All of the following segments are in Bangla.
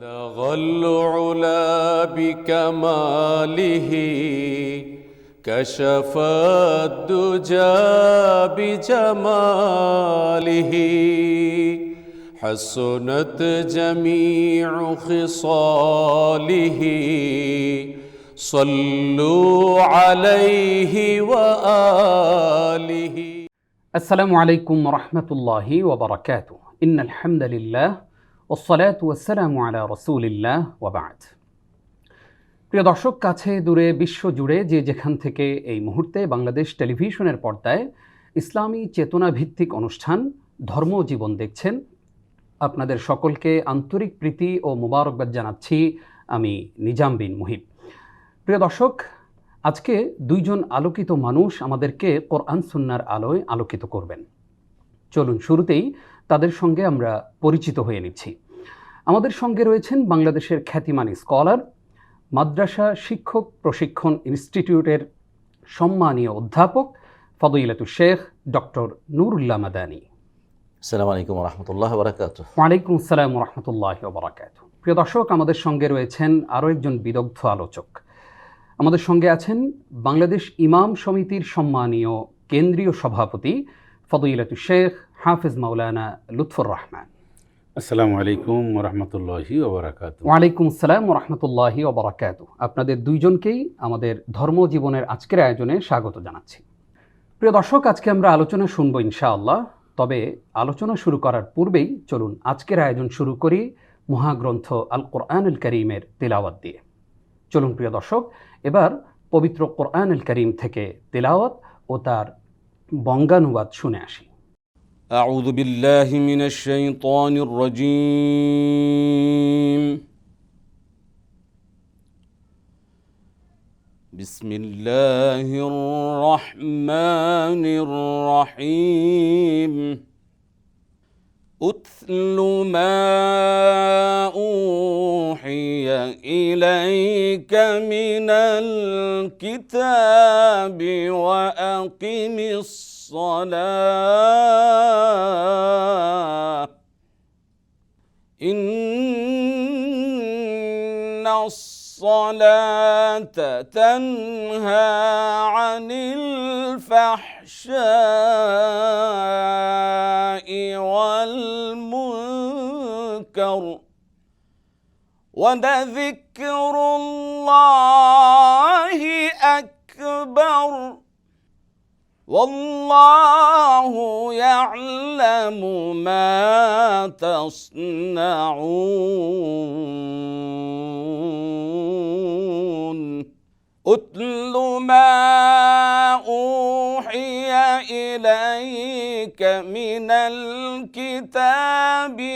بلغ العلا بكماله. كشف الدجى بجماله. حسنت جميع خصاله. صلوا عليه وآله. السلام عليكم ورحمة الله وبركاته. إن الحمد لله ওসলাত ওয়াসালামু আলা রসুলিল্লাহ ওবাদ প্রিয় দর্শক, কাছে দূরে বিশ্ব জুড়ে যে যেখান থেকে এই মুহূর্তে বাংলাদেশ টেলিভিশনের পর্দায় ইসলামী চেতনা ভিত্তিক অনুষ্ঠান ধর্ম জীবন দেখছেন, আপনাদের সকলকে আন্তরিক প্রীতি ও মোবারকবাদ জানাচ্ছি আমি নিজাম বিন মুহিব। প্রিয় দর্শক, আজকে দুইজন আলোকিত মানুষ আমাদেরকে কোরআন সুন্নার আলোয় আলোকিত করবেন। চলুন শুরুতেই তাদের সঙ্গে আমরা পরিচিত হয়ে নিচ্ছি। আমাদের সঙ্গে রয়েছেন বাংলাদেশের খ্যাতিমান স্কলার মাদ্রাসা শিক্ষক প্রশিক্ষণ ইনস্টিটিউটের সম্মানীয় অধ্যাপক ফদইলাতু শেখ ডক্টর নুরুল্লাহ মাদানী। আসসালামু আলাইকুম রহমতুল্লাহ বারাকাত ওয়ালাইকুম আসসালাম রহমতুল্লাহ বরাকাত প্রিয় দর্শক আমাদের সঙ্গে রয়েছেন আরও একজন বিদগ্ধ আলোচক। আমাদের সঙ্গে আছেন বাংলাদেশ ইমাম সমিতির সম্মানীয় কেন্দ্রীয় সভাপতি ফদইলাতু শেখ হাফিজ মাওলানা লুৎফুর রহমান আসসালামু আলাইকুম রহমতুল্লাহি ওবরাকাত ওয়ালাইকুম আসসালাম রহমতুল্লাহি ওবরাকাত আপনাদের দুইজনকেই আমাদের ধর্ম জীবনের আজকের আয়োজনে স্বাগত জানাচ্ছি। প্রিয় দর্শক আজকে আমরা আলোচনা শুনব ইনশাআল্লাহ। তবে আলোচনা শুরু করার পূর্বেই চলুন আজকের আয়োজন শুরু করি মহাগ্রন্থ আল কোরআনুল করিমের তেলাওয়াত দিয়ে। চলুন প্রিয় দর্শক এবার পবিত্র কোরআনুল করিম থেকে তেলাওয়াত ও তার বঙ্গানুবাদ শুনে আসি أعوذ بالله من الشيطان الرجيم بسم الله الرحمن الرحيم اتل ما اوحي اليك من الكتاب واقم الصلاة. إن الصلاة تنهى عن الفحشاء والمنكر ولذكر الله أكبر. والله يعلم ما تصنعون. أتل ما أوحي إليك من الكتاب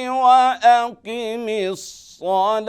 وأقم الصلاة.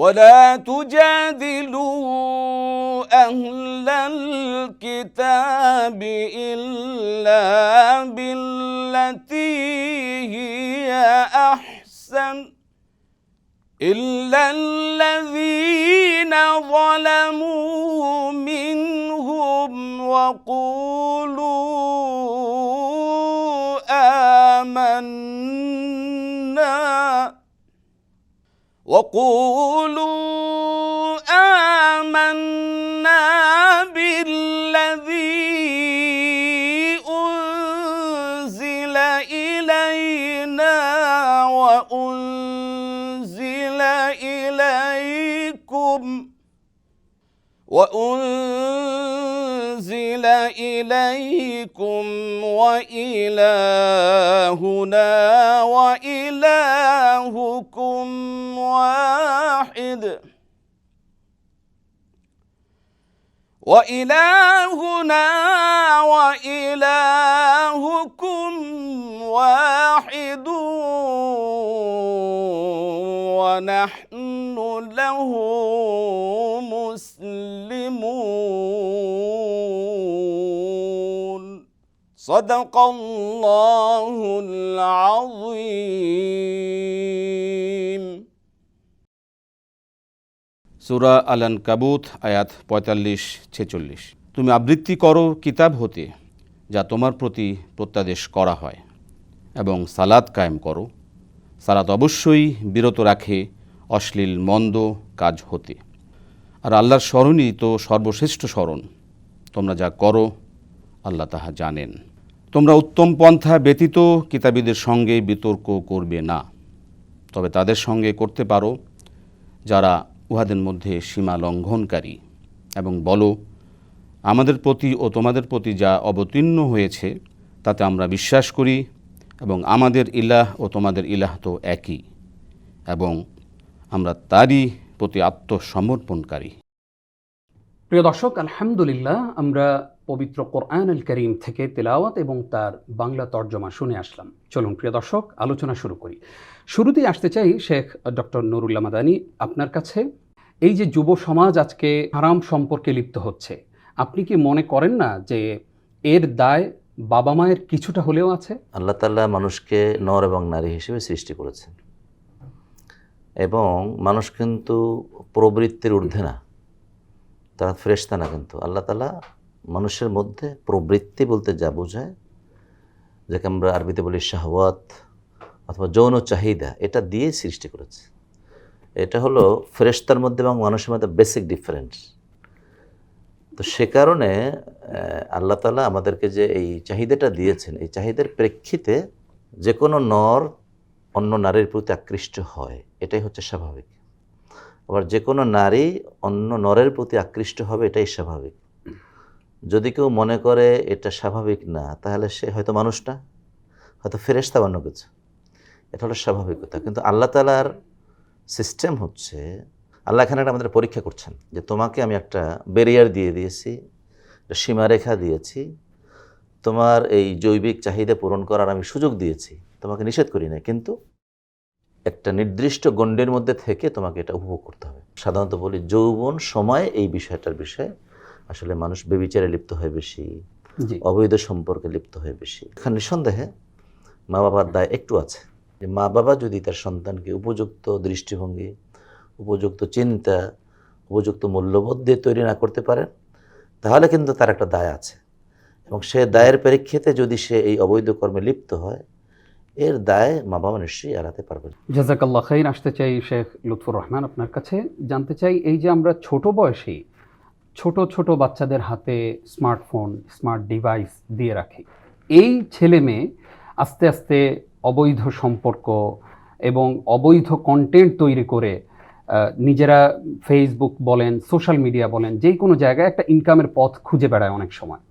ولا تجادلوا أهل الكتاب إلا بالتي هي أحسن إلا الذين ظلموا منهم وقولوا آمنا. وقولوا آمنا بالذي أنزل إلينا وأنزل إليكم وأنزل إليكم وإلهنا وإلهكم واحد. وإلهنا وإلهكم واحد. ونحن له صدق الله العظيم সুরা আলান কাবুত আয়াত পঁয়তাল্লিশ ছেচল্লিশ তুমি আবৃত্তি করো কিতাব হতে যা তোমার প্রতি প্রত্যাদেশ করা হয় এবং সালাদ কায়েম করো সালাত অবশ্যই বিরত রাখে অশ্লীল মন্দ কাজ হতে আর আল্লাহর স্মরণই তো সর্বশ্রেষ্ঠ স্মরণ তোমরা যা করো আল্লাহ তাহা জানেন তোমরা উত্তম পন্থা ব্যতীত কিতাবীদের সঙ্গে বিতর্ক করবে না। তবে তাদের সঙ্গে করতে পারো, যারা উহাদের মধ্যে সীমা লঙ্ঘনকারী। এবং বলো, আমাদের প্রতি ও তোমাদের প্রতি যা অবতীর্ণ হয়েছে, তাতে আমরা বিশ্বাস করি এবং আমাদের ইলাহ ও তোমাদের ইলাহ তো একই। এবং আমরা তারই প্রতি আত্মসমর্পণকারী। প্রিয় দর্শক, আলহামদুলিল্লাহ, আমরা পবিত্র কোরআন আল করিম থেকে তেলাওয়াত এবং তার বাংলা তর্জমা শুনে আসলাম। চলুন, প্রিয় দর্শক, আলোচনা শুরু করি। শুরুতেই আসতে চাই শেখ ডক্টর নুরুল্লাহ মাদানী আপনার কাছে। এই যে যুব সমাজ আজকে হারাম সম্পর্কে লিপ্ত হচ্ছে, আপনি কি মনে করেন না যে এর দায় বাবা মায়ের কিছুটা হলেও আছে? আল্লাহ তাল্লাহ মানুষকে নর এবং নারী হিসেবে সৃষ্টি করেছেন এবং মানুষ কিন্তু প্রবৃত্তির ঊর্ধ্বে না, তারা ফ্রেশতা না কিন্তু। আল্লাহ তালা মানুষের মধ্যে প্রবৃত্তি বলতে যা বোঝায়, যাকে আমরা আরবিতে বলি শাহওয়াত অথবা যৌন চাহিদা, এটা দিয়ে সৃষ্টি করেছে। এটা হলো ফেরেশতার মধ্যে এবং মানুষের মধ্যে বেসিক ডিফারেন্স তো সে কারণে আল্লাহ তালা আমাদেরকে যে এই চাহিদাটা দিয়েছেন, এই চাহিদার প্রেক্ষিতে যে কোনো নর অন্য নারীর প্রতি আকৃষ্ট হয়, এটাই হচ্ছে স্বাভাবিক। আবার যে কোনো নারী অন্য নরের প্রতি আকৃষ্ট হবে, এটাই স্বাভাবিক। যদি কেউ মনে করে এটা স্বাভাবিক না, তাহলে সে হয়তো মানুষ না হয়তো ফেরেস্তা অন্য কিছু। এটা হলো স্বাভাবিকতা। কিন্তু আল্লাহ তালার সিস্টেম হচ্ছে, আল্লাহ এখানে একটা আমাদের পরীক্ষা করছেন যে তোমাকে আমি একটা ব্যারিয়ার দিয়ে দিয়েছি সীমারেখা দিয়েছি, তোমার এই জৈবিক চাহিদা পূরণ করার আমি সুযোগ দিয়েছি, তোমাকে নিষেধ করি না কিন্তু একটা নির্দিষ্ট গণ্ডের মধ্যে থেকে তোমাকে এটা উপভোগ করতে হবে। সাধারণত বলি যৌবন সময় এই বিষয়টার বিষয়ে আসলে মানুষ বেবিচারে লিপ্ত হয় বেশি অবৈধ সম্পর্কে লিপ্ত হয় বেশি। এখানে নিঃসন্দেহে মা বাবার দায় একটু আছে। যে মা বাবা যদি তার সন্তানকে উপযুক্ত দৃষ্টিভঙ্গি উপযুক্ত চিন্তা উপযুক্ত মূল্যবোধ দিয়ে তৈরি না করতে পারেন তাহলে কিন্তু তার একটা দায় আছে। এবং সে দায়ের প্রেক্ষিতে যদি সে এই অবৈধ কর্মে লিপ্ত হয় এর দায় মা বাবা নিশ্চয়ই এড়াতে পারবেন। জাজাকাল্লাহ খাইর। আসতে চাই শেখ লুৎফুর রহমান আপনার কাছে। জানতে চাই এই যে আমরা ছোট বয়সে ছোট ছোট বাচ্চাদের হাতে স্মার্টফোন, স্মার্ট ডিভাইস দিয়ে রাখি। এই ছেলে মেয়ে আস্তে আস্তে অবৈধ সম্পর্ক এবং অবৈধ কন্টেন্ট তৈরি করে নিজেরা ফেসবুক বলেন সোশ্যাল মিডিয়া বলেন, যে কোনো জায়গায় একটা ইনকামের পথ খুঁজে বেড়ায় অনেক সময়।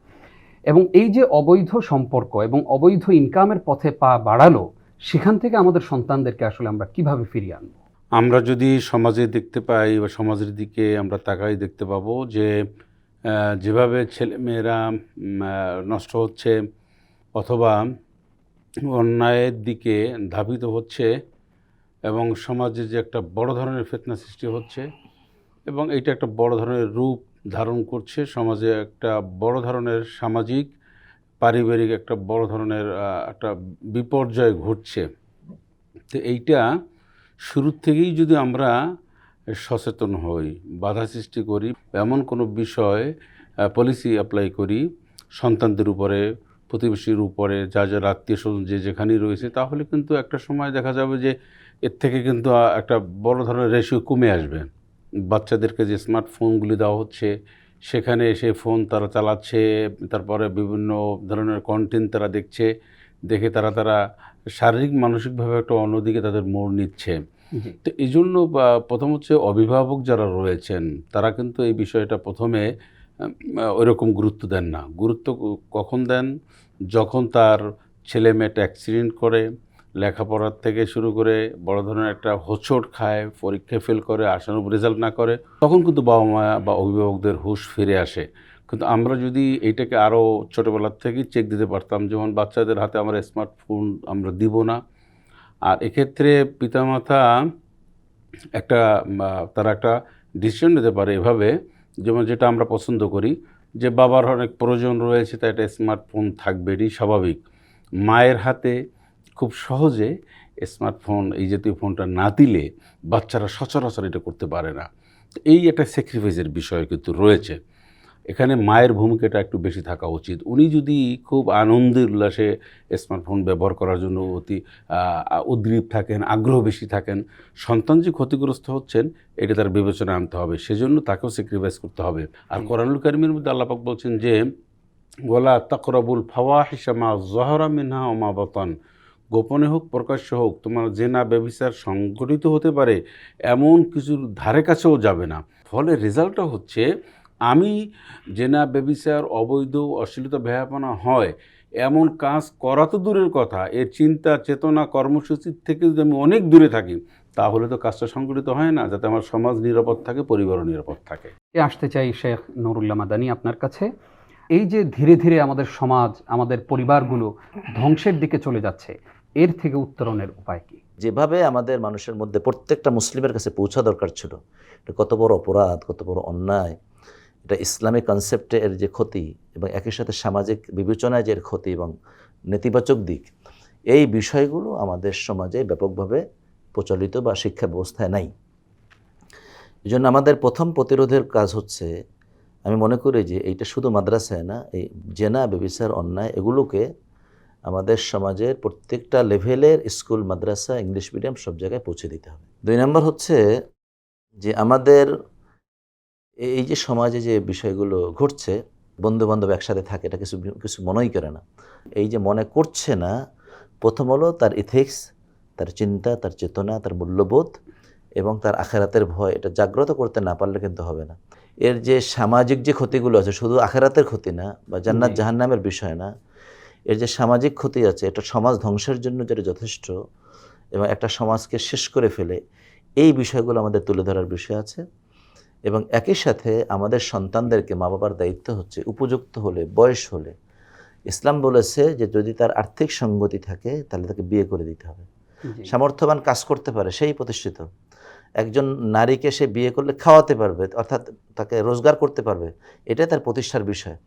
এবং এই যে অবৈধ সম্পর্ক এবং অবৈধ ইনকামের পথে পা বাড়ালো, সেখান থেকে আমাদের সন্তানদেরকে আসলে আমরা কীভাবে ফিরিয়ে আনব? আমরা যদি সমাজে দেখতে পাই বা সমাজের দিকে আমরা তাকাই দেখতে পাবো যে যেভাবে ছেলেমেয়েরা নষ্ট হচ্ছে অথবা অন্যায়ের দিকে ধাবিত হচ্ছে এবং সমাজে যে একটা বড় ধরনের ফেতনা সৃষ্টি হচ্ছে এবং এইটা একটা বড় ধরনের রূপ ধারণ করছে, সমাজে একটা বড় ধরনের সামাজিক, পারিবারিক একটা বড় ধরনের একটা বিপর্যয় ঘটছে। তো এইটা শুরুর থেকেই যদি আমরা সচেতন হই, বাধা সৃষ্টি করি, এমন কোনো বিষয় পলিসি অ্যাপ্লাই করি, সন্তানদের উপরে, প্রতিবেশীর উপরে, যা যার আত্মীয় স্বজন যে যেখানেই রয়েছে, তাহলে কিন্তু একটা সময় দেখা যাবে যে এর থেকে কিন্তু একটা বড় ধরনের রেশিও কমে আসবে। বাচ্চাদেরকে যে স্মার্টফোনগুলি দেওয়া হচ্ছে, সেখানে এসে ফোন তারা চালাচ্ছে, তারপরে বিভিন্ন ধরনের কন্টেন্ট তারা দেখছে, দেখে তারা তারা শারীরিক মানসিকভাবে একটা অন্যদিকে তাদের মোড় নিচ্ছে। তো এই জন্য প্রথম হচ্ছে অভিভাবক যারা রয়েছেন তারা কিন্তু এই বিষয়টা প্রথমে ওইরকম গুরুত্ব দেন না। গুরুত্ব কখন দেন? যখন তার ছেলে মেয়েটা অ্যাক্সিডেন্ট করে লেখাপড়ার থেকে শুরু করে বড় ধরনের একটা হোঁচট খায় পরীক্ষা ফেল করে আশানুরূপ রেজাল্ট না করে তখন কিন্তু বাবা মা বা অভিভাবকদের হুঁশ ফিরে আসে। কিন্তু আমরা যদি এইটাকে আরও ছোটোবেলার থেকেই চেক দিতে পারতাম, যেমন বাচ্চাদের হাতে আমরা স্মার্টফোন আমরা দিব না। আর এক্ষেত্রে পিতামাতা একটা তারা একটা ডিসিশন নিতে পারে এভাবে, যেমন যেটা আমরা পছন্দ করি, যে বাবার অনেক প্রয়োজন রয়েছে, তাই একটা স্মার্টফোন থাকবে এটি স্বাভাবিক। মায়ের হাতে খুব সহজে স্মার্টফোন এই জাতীয় ফোনটা না দিলে বাচ্চারা সচরাচর এটা করতে পারে না। এই একটা স্যাক্রিফাইসের বিষয় কিন্তু রয়েছে। এখানে মায়ের ভূমিকাটা একটু বেশি থাকা উচিত। উনি যদি খুব আনন্দের উল্লাসে স্মার্টফোন ব্যবহার করার জন্য অতি উদ্গ্রীব থাকেন আগ্রহ বেশি থাকেন সন্তান যে ক্ষতিগ্রস্ত হচ্ছেন এটা তার বিবেচনা আনতে হবে। সেজন্য তাকেও স্যাক্রিফাইস করতে হবে। আর। কোরআনুল কারিমের মধ্যে আল্লাপাক বলছেন যে ওলা তাকরাবুল ফাওয়া হিসামা জহরা মিনহা ওমা বতন। গোপনে হোক প্রকাশ্য হোক তোমার জেনা ব্যবিচার সংগঠিত হতে পারে এমন কিছুর ধারে কাছেও যাবে না। ফলে রেজাল্টটা হচ্ছে আমি জেনা ব্যবিচার অবৈধ অশ্লীলতা ব্যয়াপনা হয় এমন কাজ করা তো দূরের কথা। এর চিন্তা চেতনা কর্মসূচির থেকে যদি আমি অনেক দূরে থাকি তাহলে তো কাজটা সংগঠিত হয় না যাতে আমার সমাজ নিরাপদ থাকে পরিবারও নিরাপদ থাকে। এ আসতে চাই শেখ নুরুল্লাহ মাদানী আপনার কাছে। এই যে ধীরে ধীরে আমাদের সমাজ আমাদের পরিবারগুলো ধ্বংসের দিকে চলে যাচ্ছে এর থেকে উত্তরণের উপায় কি? যেভাবে আমাদের মানুষের মধ্যে প্রত্যেকটা মুসলিমের কাছে পৌঁছা দরকার ছিল এটা কত বড় অপরাধ কত বড় অন্যায় এটা ইসলামিক কনসেপ্টে এর যে ক্ষতি এবং একই সাথে সামাজিক বিবেচনায় যে এর ক্ষতি এবং নেতিবাচক দিক, এই বিষয়গুলো আমাদের সমাজে ব্যাপকভাবে প্রচলিত বা শিক্ষা ব্যবস্থায় নাই। এই জন্য আমাদের প্রথম প্রতিরোধের কাজ হচ্ছে, আমি মনে করি যে এইটা শুধু মাদ্রাসায় না, এই জেনা, বেবিচার, অন্যায় এগুলোকে আমাদের সমাজের প্রত্যেকটা লেভেলের স্কুল, মাদ্রাসা, ইংলিশ মিডিয়াম সব জায়গায় পৌঁছে দিতে হবে। দুই নম্বর হচ্ছে যে আমাদের এই যে সমাজে যে বিষয়গুলো ঘটছে বন্ধু বান্ধব একসাথে থাকে এটা কিছু কিছু মনেই করে না। এই যে মনে করছে না প্রথম হলো তার ইথিক্স তার চিন্তা তার চেতনা তার মূল্যবোধ এবং তার আখেরাতের ভয় এটা জাগ্রত করতে না পারলে কিন্তু হবে না। এর যে সামাজিক যে ক্ষতিগুলো আছে শুধু আখেরাতের ক্ষতি না বা জান্নাত। জাহান্নামের বিষয় না এর যে সামাজিক ক্ষতি আছে এটা সমাজ ধ্বংসের জন্য যেটা যথেষ্ট এবং একটা সমাজকে শেষ করে ফেলে এই বিষয়গুলো আমাদের তুলে ধরার বিষয় আছে। এবং একই সাথে আমাদের সন্তানদেরকে মা বাবার দায়িত্ব হচ্ছে উপযুক্ত হলে বয়স হলে। ইসলাম বলেছে যে যদি তার আর্থিক সঙ্গতি থাকে তাহলে তাকে বিয়ে করে দিতে হবে। সামর্থ্যবান কাজ করতে পারে সেই প্রতিষ্ঠিত। একজন নারীকে সে বিয়ে করলে খাওয়াতে পারবে অর্থাৎ তাকে রোজগার করতে পারবে এটাই তার প্রতিষ্ঠার বিষয়।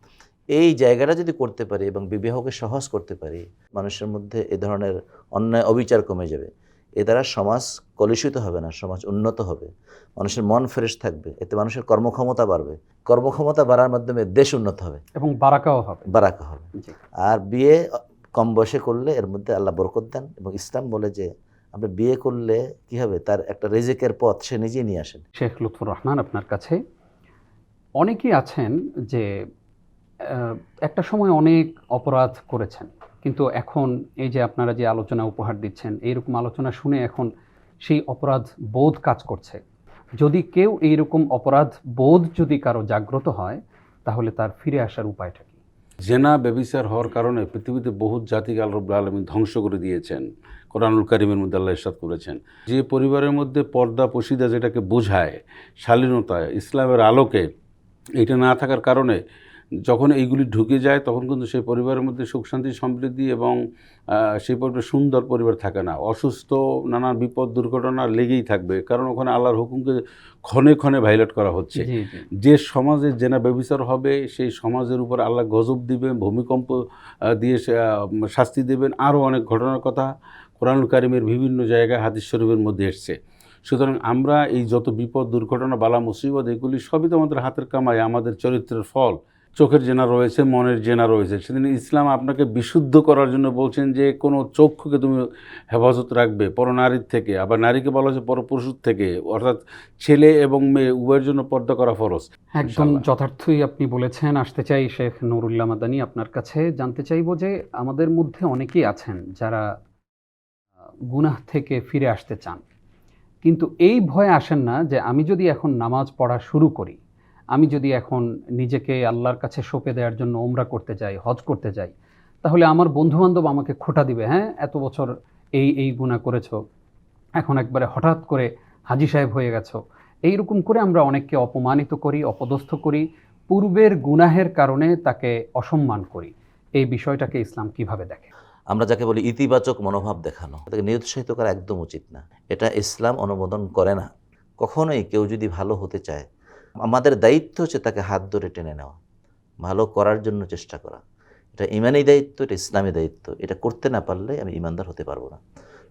এই জায়গাটা যদি করতে পারি এবং বিবাহকে সহজ করতে পারি মানুষের মধ্যে এ ধরনের অন্যায় অবিচার কমে যাবে। এ দ্বারা সমাজ কলুষিত হবে না সমাজ উন্নত হবে। মানুষের মন ফ্রেশ থাকবে এতে মানুষের কর্মক্ষমতা বাড়বে। কর্মক্ষমতা বাড়ার মাধ্যমে দেশ উন্নত হবে। এবং বারাকাও হবে। বারাকা হবে। আর বিয়ে কম বয়সে করলে এর মধ্যে আল্লাহ বরকত দেন এবং ইসলাম বলে যে আপনি বিয়ে করলে কি হবে? তার একটা রেজেকের পথ সে নিজেই নিয়ে আসেন। শেখ লুৎফুর রহমান আপনার কাছে অনেকেই আছেন যে একটা সময় অনেক অপরাধ করেছেন। কিন্তু এখন এই যে আপনারা যে আলোচনা উপহার দিচ্ছেন, এইরকম আলোচনা শুনে এখন সেই অপরাধ বোধ কাজ করছে। যদি কেউ এইরকম অপরাধ বোধ যদি কারও জাগ্রত হয়, তাহলে তার ফিরে আসার উপায়টা কি? জেনা ব্যবিচার হওয়ার কারণে পৃথিবীতে বহু জাতিকে আল্লাহ আলমী ধ্বংস করে দিয়েছেন, কোরআনুল কারিমের মধ্যে আল্লাহ ইরশাদ করেছেন। যে পরিবারের মধ্যে পর্দা পশিদা যেটাকে বোঝায় শালীনতা ইসলামের আলোকে, এটা না থাকার কারণে যখন এইগুলি ঢুকে যায় তখন কিন্তু সেই পরিবারের মধ্যে সুখ শান্তি সমৃদ্ধি এবং সেই পরিবার সুন্দর পরিবার থাকে না। অসুস্থ নানা বিপদ দুর্ঘটনা লেগেই থাকবে। কারণ ওখানে আল্লাহর হুকুমকে ক্ষণে ক্ষণে ভাইলেট করা হচ্ছে। যে সমাজে জেনা ব্যবিচার হবে সেই সমাজের উপর আল্লাহ গজব দিবেন ভূমিকম্প দিয়ে শাস্তি দেবেন। আরও অনেক ঘটনার কথা কোরআনুল কারিমের বিভিন্ন জায়গায় হাদিস শরীফের মধ্যে এসছে। সুতরাং আমরা এই যত বিপদ দুর্ঘটনা বালা মুসিবত এগুলি সবই তো আমাদের হাতের কামাই আমাদের চরিত্রের ফল। চোখের জেনা রয়েছে মনের জেনা রয়েছে। সেদিন ইসলাম আপনাকে বিশুদ্ধ করার জন্য বলছেন যে কোনো চক্ষুকে তুমি হেফাজত রাখবে পরনারীর থেকে আবার নারীকে বলা হচ্ছে পরপুরুষ থেকে অর্থাৎ ছেলে এবং মেয়ে উভয়ের জন্য পর্দা করা ফরজ। একদম যথার্থই আপনি বলেছেন আসতে চাই শেখ নুরুল্লাহ মাদানী আপনার কাছে। জানতে চাইব যে আমাদের মধ্যে অনেকেই আছেন যারা গুনাহ থেকে ফিরে আসতে চান। কিন্তু এই ভয়ে আসেন না যে আমি যদি এখন নামাজ পড়া শুরু করি আমি যদি এখন নিজেকে আল্লাহর কাছে সঁপে দেওয়ার জন্য ওমরা করতে যাই, হজ করতে যাই, তাহলে আমার বন্ধুবান্ধব আমাকে খোটা দিবে হ্যাঁ? এত বছর এই এই গুণা করেছ, এখন একবারে হঠাৎ করে হাজি সাহেব হয়ে গেছো। এইরকম করে আমরা অনেককে অপমানিত করি, অপদস্থ করি, পূর্বের গুনাহের কারণে তাকে অসম্মান করি। এই বিষয়টাকে ইসলাম কীভাবে দেখে? আমরা যাকে বলি ইতিবাচক মনোভাব দেখানো তাকে নিরুৎসাহিত করা একদম উচিত না। এটা ইসলাম অনুমোদন করে না। কখনোই কেউ যদি ভালো হতে চায় আমাদের দায়িত্ব হচ্ছে তাকে হাত ধরে টেনে নেওয়া। ভালো করার জন্য চেষ্টা করা। এটা ইমানি দায়িত্ব এটা ইসলামী দায়িত্ব। এটা করতে না পারলে আমি ইমানদার হতে পারব না।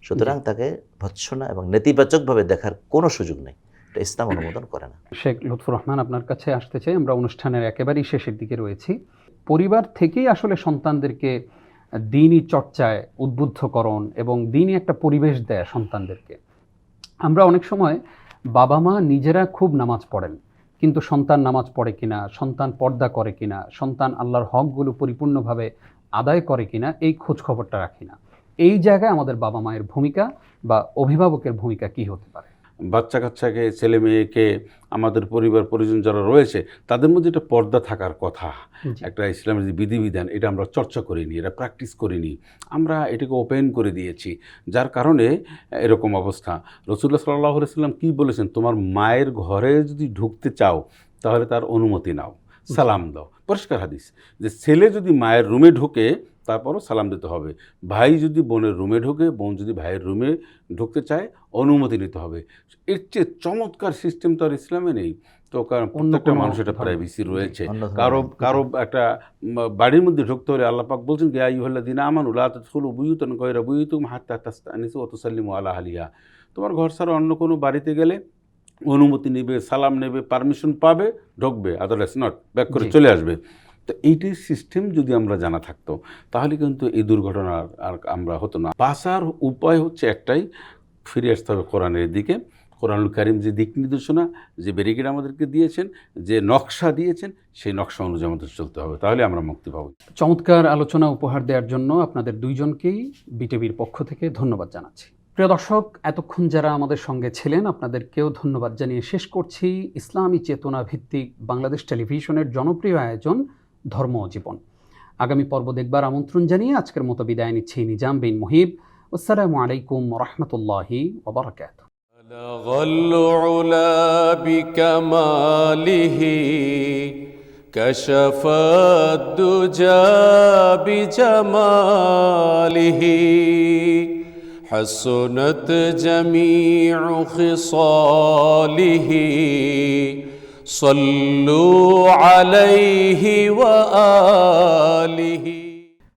সুতরাং তাকে ভৎসনা এবং নেতিবাচকভাবে দেখার কোনো সুযোগ নেই। এটা ইসলাম অনুমোদন করে না। শেখ লুৎফুর রহমান আপনার কাছে আসতে চাই। আমরা অনুষ্ঠানের একেবারেই শেষের দিকে রয়েছি। পরিবার থেকেই আসলে সন্তানদেরকে দিনই চর্চায় উদ্বুদ্ধকরণ এবং দিনই একটা পরিবেশ দেয় সন্তানদেরকে। আমরা অনেক সময় বাবা মা নিজেরা খুব নামাজ পড়েন। কিন্তু সন্তান নামাজ পড়ে কিনা, সন্তান পর্দা করে কিনা, সন্তান আল্লাহর হকগুলো পরিপূর্ণভাবে আদায় করে কিনা, এই খোঁজ খবরটা রাখি না। এই জায়গায় আমাদের বাবা মায়ের ভূমিকা বা অভিভাবকের ভূমিকা কি হতে পারে? বাচ্চা কাচ্চাকে ছেলে মেয়েকে আমাদের পরিবার পরিজন যারা রয়েছে তাদের মধ্যে একটা পর্দা থাকার কথা। একটা ইসলামের যে বিধিবিধান এটা আমরা চর্চা করিনি এটা প্র্যাকটিস করিনি। আমরা এটাকে ওপেন করে দিয়েছি যার কারণে এরকম অবস্থা। রসুল্লাহ সাল্লাহ সাল্লাম কী বলেছেন? তোমার মায়ের ঘরে যদি ঢুকতে চাও তাহলে তার অনুমতি নাও সালাম দাও। পরিষ্কার হাদিস। যে ছেলে যদি মায়ের রুমে ঢুকে তারপরও সালাম দিতে হবে। ভাই যদি বোনের রুমে ঢোকে বোন যদি ভাইয়ের রুমে ঢুকতে চায় অনুমতি নিতে হবে। এর চেয়ে চমৎকার সিস্টেম তো আর ইসলামে নেই। তো কারণ প্রত্যেকটা মানুষের একটা প্রাইভেসি রয়েছে। কারও কারও একটা বাড়ির মধ্যে ঢুকতে হলে আল্লাহ পাক বলছেন গিয়া ইহল্লা দিন আমানু লা তাদখুলু বুয়ুতান গায়রা বুয়ুতিকুম হাত্তা তাস্তানিসু ওয়া তুসাল্লিমু আলা আহলিহা। তোমার ঘর ছাড়া অন্য কোনো বাড়িতে গেলে অনুমতি নেবে সালাম নেবে পারমিশন পাবে ঢুকবে। আদারওয়াইজ নট ব্যাক করে চলে আসবে। তো এইটির সিস্টেম যদি আমরা জানা থাকতো, তাহলে কিন্তু এই দুর্ঘটনা আর- আমরা হতো না। বাঁচার উপায় হচ্ছে একটাই, ফিরে আসতে হবে কোরআনের দিকে। কোরআনুল কারিম যে দিক নির্দেশনা, যে ব্যারিকেড আমাদেরকে দিয়েছেন, যে নকশা দিয়েছেন, সেই নকশা অনুযায়ী আমাদের চলতে হবে। তাহলে আমরা মুক্তি পাবো। চমৎকার আলোচনা উপহার দেওয়ার জন্য আপনাদের দুইজনকেই বিটিভির পক্ষ থেকে ধন্যবাদ জানাচ্ছি। প্রিয় দর্শক, এতক্ষণ যারা আমাদের সঙ্গে ছিলেন, আপনাদেরকেও ধন্যবাদ জানিয়ে শেষ করছি। ইসলামী চেতনা ভিত্তিক বাংলাদেশ টেলিভিশনের জনপ্রিয় আয়োজন ধর্ম ও জীবন আগামী পর্ব দেখবার আমন্ত্রণ জানিয়ে আজকের মতো বিদায় নিচ্ছি নিজাম বিন মুহিব আসসালামু আলাইকুম রহমতুল্লাহি ওবরাকাত بلغ العلا بكماله كشف الدجى بجماله حسنت جميع خصاله صلوا عليه وآله